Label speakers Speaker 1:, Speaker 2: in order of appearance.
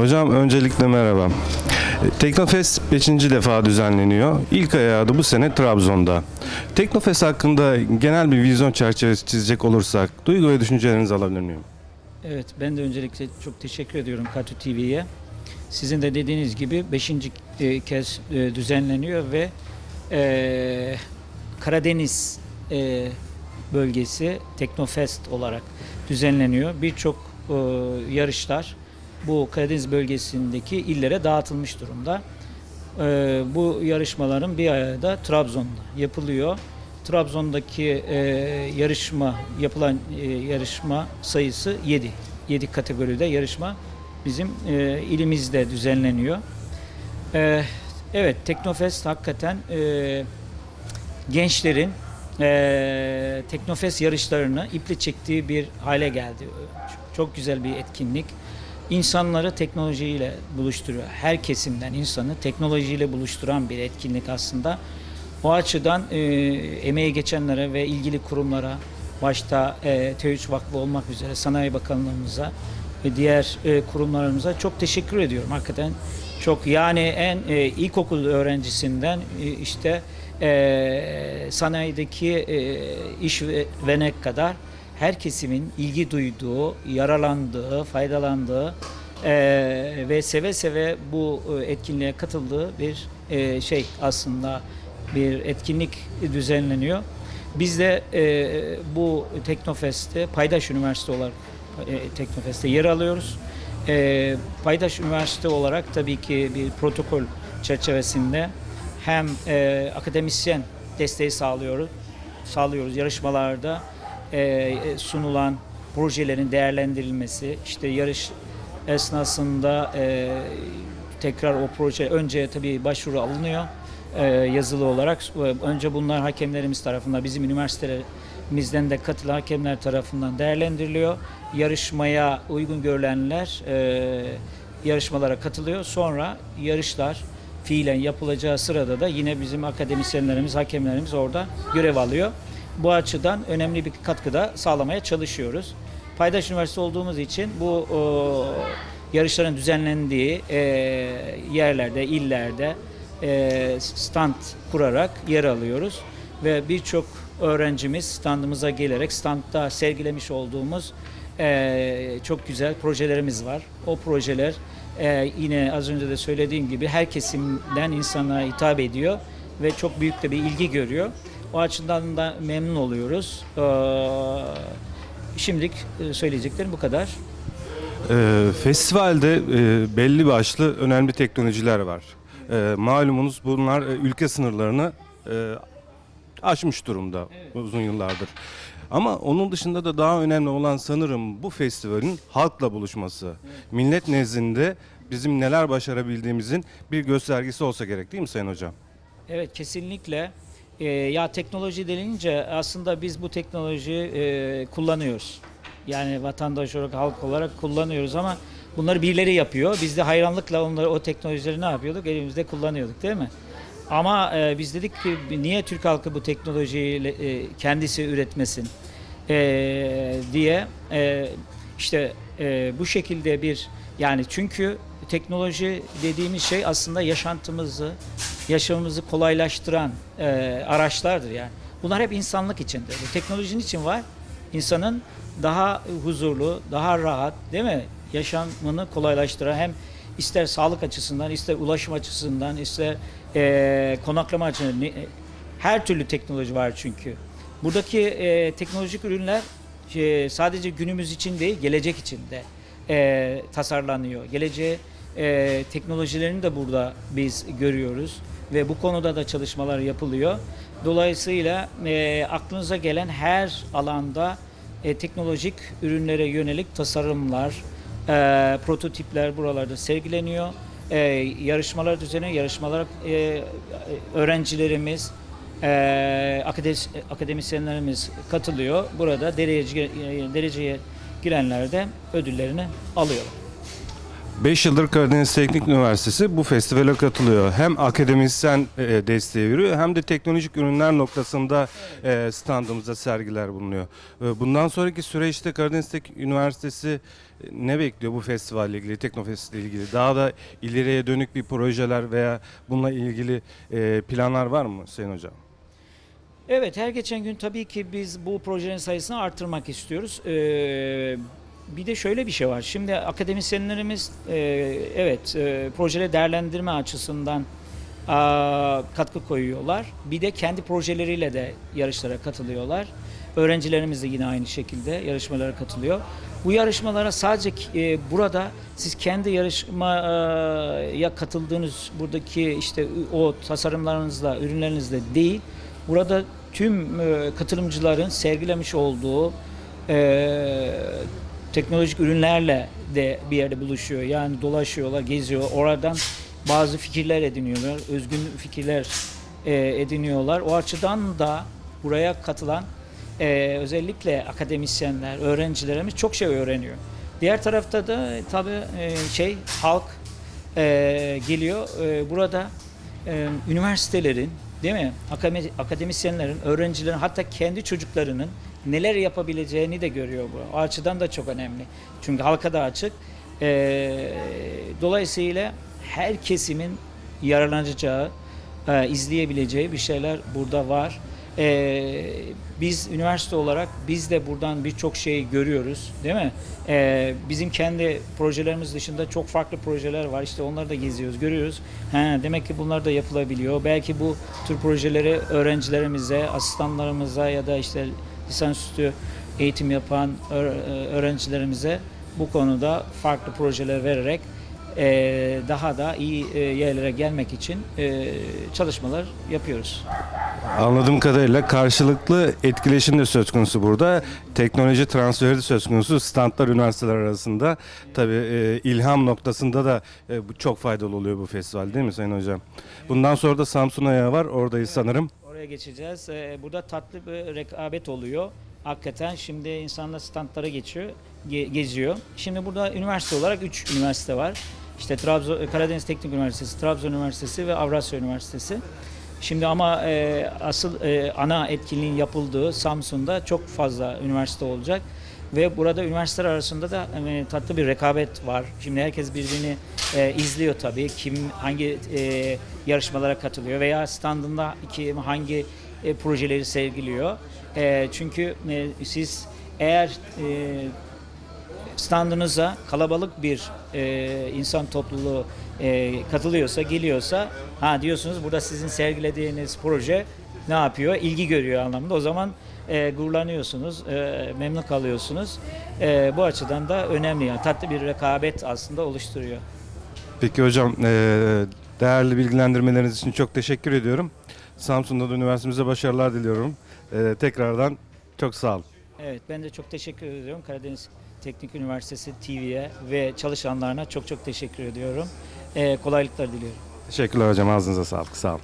Speaker 1: Hocam öncelikle merhaba. E, Teknofest 5. defa düzenleniyor. İlk ayağı da bu sene Trabzon'da. Teknofest hakkında genel bir vizyon çerçevesi çizecek olursak duygu ve düşüncelerinizi alabilir miyim?
Speaker 2: Evet, ben de öncelikle çok teşekkür ediyorum Katü TV'ye. Sizin de dediğiniz gibi 5. kez e, düzenleniyor ve e, Karadeniz e, bölgesi Teknofest olarak düzenleniyor. Birçok e, yarışlar bu Karadeniz bölgesindeki illere dağıtılmış durumda. E, bu yarışmaların bir ayağı da Trabzon'da yapılıyor. Trabzon'daki e, yarışma yapılan e, yarışma sayısı 7. 7 kategoride yarışma bizim e, ilimizde düzenleniyor. E, evet Teknofest hakikaten gençlerin Teknofest yarışlarını iple çektiği bir hale geldi. Çok güzel bir etkinlik. İnsanları teknolojiyle buluşturuyor. Her kesimden insanı teknolojiyle buluşturan bir etkinlik aslında. O açıdan e, emeği geçenlere ve ilgili kurumlara, başta e, T3 Vakfı olmak üzere Sanayi Bakanlığımıza ve diğer e, kurumlarımıza çok teşekkür ediyorum. Hakikaten çok yani en e, ilkokul öğrencisinden e, işte e, sanayideki e, işverene kadar her kesimin ilgi duyduğu, yararlandığı, faydalandığı e, ve seve seve bu e, etkinliğe katıldığı bir e, şey aslında bir etkinlik düzenleniyor. Biz de e, bu Teknofest'te Paydaş Üniversite olarak e, Teknofest'te yer alıyoruz. E, Paydaş Üniversite olarak tabii ki bir protokol çerçevesinde hem e, akademisyen desteği sağlıyoruz, sağlıyoruz yarışmalarda e, sunulan projelerin değerlendirilmesi, işte yarış esnasında e, tekrar o proje önce tabii başvuru alınıyor e, yazılı olarak. Önce bunlar hakemlerimiz tarafından, bizim üniversitelerimizden de katılan hakemler tarafından değerlendiriliyor. Yarışmaya uygun görülenler e, yarışmalara katılıyor. Sonra yarışlar fiilen yapılacağı sırada da yine bizim akademisyenlerimiz, hakemlerimiz orada görev alıyor. Bu açıdan önemli bir katkıda sağlamaya çalışıyoruz. Paydaş Üniversitesi olduğumuz için bu e, yarışların düzenlendiği e, yerlerde, illerde e, stand kurarak yer alıyoruz ve birçok öğrencimiz standımıza gelerek standta sergilemiş olduğumuz e, çok güzel projelerimiz var. O projeler e, yine az önce de söylediğim gibi her kesimden insana hitap ediyor ve çok büyük de bir ilgi görüyor. O açıdan da memnun oluyoruz. Ee, şimdilik e, söyleyeceklerim bu kadar.
Speaker 1: E, festivalde e, belli başlı önemli teknolojiler var. E, malumunuz bunlar e, ülke sınırlarını e, aşmış durumda uzun yıllardır. Ama onun dışında da daha önemli olan sanırım bu festivalin halkla buluşması. Millet nezdinde bizim neler başarabildiğimizin bir göstergesi olsa gerek değil mi Sayın Hocam?
Speaker 2: Evet kesinlikle. Ee, ya teknoloji denince aslında biz bu teknolojiyi e, kullanıyoruz. Yani vatandaş olarak, halk olarak kullanıyoruz ama bunları birileri yapıyor. Biz de hayranlıkla onları o teknolojileri ne yapıyorduk? Elimizde kullanıyorduk değil mi? Ama e, biz dedik ki niye Türk halkı bu teknolojiyi e, kendisi üretmesin e, diye e, işte e, bu şekilde bir yani çünkü teknoloji dediğimiz şey aslında yaşantımızı, yaşamımızı kolaylaştıran e, araçlardır yani. Bunlar hep insanlık içindir. Bu teknolojinin için var. İnsanın daha huzurlu, daha rahat, değil mi? Yaşamını kolaylaştıran hem ister sağlık açısından, ister ulaşım açısından, ister e, konaklama açısından her türlü teknoloji var çünkü. Buradaki e, teknolojik ürünler e, sadece günümüz için değil, gelecek için de e, tasarlanıyor. Geleceğe e, teknolojilerini de burada biz görüyoruz ve bu konuda da çalışmalar yapılıyor. Dolayısıyla e, aklınıza gelen her alanda e, teknolojik ürünlere yönelik tasarımlar, e, prototipler buralarda sergileniyor. E, yarışmalar düzenleniyor. Yarışmalar e, öğrencilerimiz, e, akademis- akademisyenlerimiz katılıyor. Burada derece, dereceye girenler de ödüllerini alıyorlar.
Speaker 1: 5 yıldır Karadeniz Teknik Üniversitesi bu festivale katılıyor. Hem akademisyen e, desteği veriyor hem de teknolojik ürünler noktasında e, standımızda sergiler bulunuyor. E, Bundan sonraki süreçte Karadeniz Teknik Üniversitesi ne bekliyor bu festivalle ilgili, Teknofest ile ilgili? Daha da ileriye dönük bir projeler veya bununla ilgili planlar var mı Sayın Hocam?
Speaker 2: Evet, her geçen gün tabii ki biz bu projelerin sayısını artırmak istiyoruz. Ee, bir de şöyle bir şey var. Şimdi akademisyenlerimiz e, evet e, değerlendirme açısından katkı koyuyorlar. Bir de kendi projeleriyle de yarışlara katılıyorlar. Öğrencilerimiz de yine aynı şekilde yarışmalara katılıyor. Bu yarışmalara sadece e, burada siz kendi yarışmaya katıldığınız buradaki işte o tasarımlarınızla, ürünlerinizle değil, burada tüm e, katılımcıların sergilemiş olduğu teknolojik ürünlerle de bir yerde buluşuyor. Yani dolaşıyorlar, geziyor. Oradan bazı fikirler ediniyorlar, özgün fikirler e, ediniyorlar. O açıdan da buraya katılan e, özellikle akademisyenler, öğrencilerimiz çok şey öğreniyor. Diğer tarafta da tabii e, şey halk e, geliyor. E, burada e, üniversitelerin değil mi? Akademi- akademisyenlerin, öğrencilerin hatta kendi çocuklarının neler yapabileceğini de görüyor bu. O açıdan da çok önemli. Çünkü halka da açık. E, dolayısıyla her kesimin yararlanacağı, e, izleyebileceği bir şeyler burada var. E, biz üniversite olarak biz de buradan birçok şey görüyoruz değil mi? E, bizim kendi projelerimiz dışında çok farklı projeler var. İşte onları da geziyoruz, görüyoruz. Ha, demek ki bunlar da yapılabiliyor. Belki bu tür projeleri öğrencilerimize, asistanlarımıza ya da işte lisansüstü eğitim yapan öğ- öğrencilerimize bu konuda farklı projeler vererek e, daha da iyi e, yerlere gelmek için e, çalışmalar yapıyoruz.
Speaker 1: Anladığım kadarıyla karşılıklı etkileşim de söz konusu burada. Teknoloji transferi de söz konusu. Standlar üniversiteler arasında. Tabii e, ilham noktasında da e, çok faydalı oluyor bu festival değil mi Sayın Hocam? Bundan sonra da Samsun ayağı var. Oradayız sanırım.
Speaker 2: Geçeceğiz. Ee, Burada tatlı bir rekabet oluyor. Hakikaten şimdi insanlar standlara geçiyor, ge- geziyor. Şimdi burada üniversite olarak 3 üniversite var. İşte Trabzon, Karadeniz Teknik Üniversitesi, Trabzon Üniversitesi ve Avrasya Üniversitesi. Şimdi ama e, asıl e, ana etkinliğin yapıldığı Samsun'da çok fazla üniversite olacak ve burada üniversiteler arasında da e, tatlı bir rekabet var. Şimdi herkes birbirini e, izliyor tabii. Kim hangi e, yarışmalara katılıyor veya standında kim hangi e, projeleri sergiliyor. E, çünkü e, siz eğer e, standınıza kalabalık bir e, insan topluluğu e, katılıyorsa, geliyorsa ha diyorsunuz burada sizin sergilediğiniz proje ne yapıyor? İlgi görüyor anlamında. O zaman e, gururlanıyorsunuz, e, memnun kalıyorsunuz. E, bu açıdan da önemli yani tatlı bir rekabet aslında oluşturuyor.
Speaker 1: Peki hocam e, değerli bilgilendirmeleriniz için çok teşekkür ediyorum. Samsun'da da üniversitemize başarılar diliyorum. E, tekrardan çok sağ olun.
Speaker 2: Evet ben de çok teşekkür ediyorum Karadeniz Teknik Üniversitesi TV'ye ve çalışanlarına çok çok teşekkür ediyorum. E, kolaylıklar diliyorum.
Speaker 1: Teşekkürler hocam ağzınıza sağlık. Sağ olun.